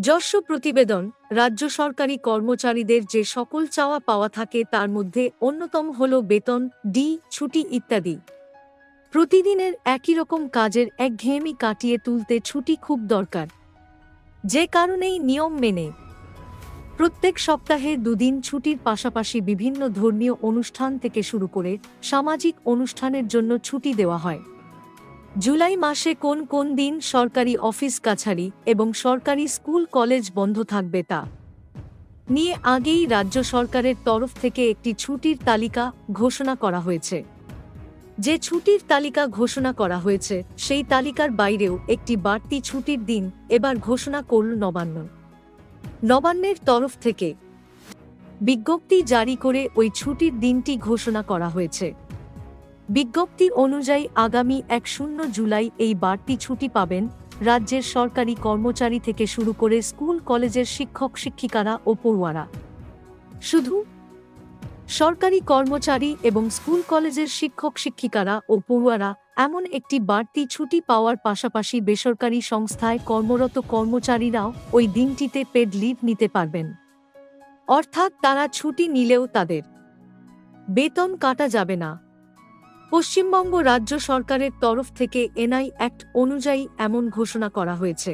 যশ প্রতিবেদন, রাজ্য সরকারি কর্মচারীদের যে সকল চাওয়া পাওয়া থাকে তার মধ্যে অন্যতম হল বেতন, ডি, ছুটি ইত্যাদি। প্রতিদিনের একই রকম কাজের একঘেয়েমি কাটিয়ে তুলতে ছুটি খুব দরকার। যে কারণেই নিয়ম মেনে। প্রত্যেক সপ্তাহে দুদিন ছুটির পাশাপাশি বিভিন্ন ধর্মীয় অনুষ্ঠান থেকে শুরু করে সামাজিক অনুষ্ঠানের জন্য ছুটি দেওয়া হয়। জুলাই মাসে কোন কোন দিন সরকারি অফিস কাছারি এবং সরকারি স্কুল কলেজ বন্ধ থাকবে তা নিয়ে আগেই রাজ্য সরকারের তরফ থেকে একটি ছুটির তালিকা ঘোষণা করা হয়েছে। যে ছুটির তালিকা ঘোষণা করা হয়েছে, সেই তালিকার বাইরেও একটি বাড়তি ছুটির দিন এবার ঘোষণা করল নবান্ন। নবান্নের তরফ থেকে বিজ্ঞপ্তি জারি করে ওই ছুটির দিনটি ঘোষণা করা হয়েছে। বিজ্ঞপ্তি অনুযায়ী আগামী এক শূন্য জুলাই এই বাড়তি ছুটি পাবেন রাজ্যের সরকারি কর্মচারী থেকে শুরু করে স্কুল, কলেজের শিক্ষক, শিক্ষিকারা ও পড়ুয়ারা। শুধু সরকারি কর্মচারী এবং স্কুল, কলেজের শিক্ষক, শিক্ষিকারা ও পড়ুয়ারা এমন একটি বাড়তি ছুটি পাওয়ার পাশাপাশি বেসরকারি সংস্থায় কর্মরত কর্মচারীরাও ওই দিনটিতে পেড লিভ নিতে পারবেন। অর্থাৎ তারা ছুটি নিলেও তাদের বেতন কাটা যাবে না। পশ্চিমবঙ্গ রাজ্য সরকারের তরফ থেকে এনআই অ্যাক্ট অনুযায়ী এমন ঘোষণা করা হয়েছে।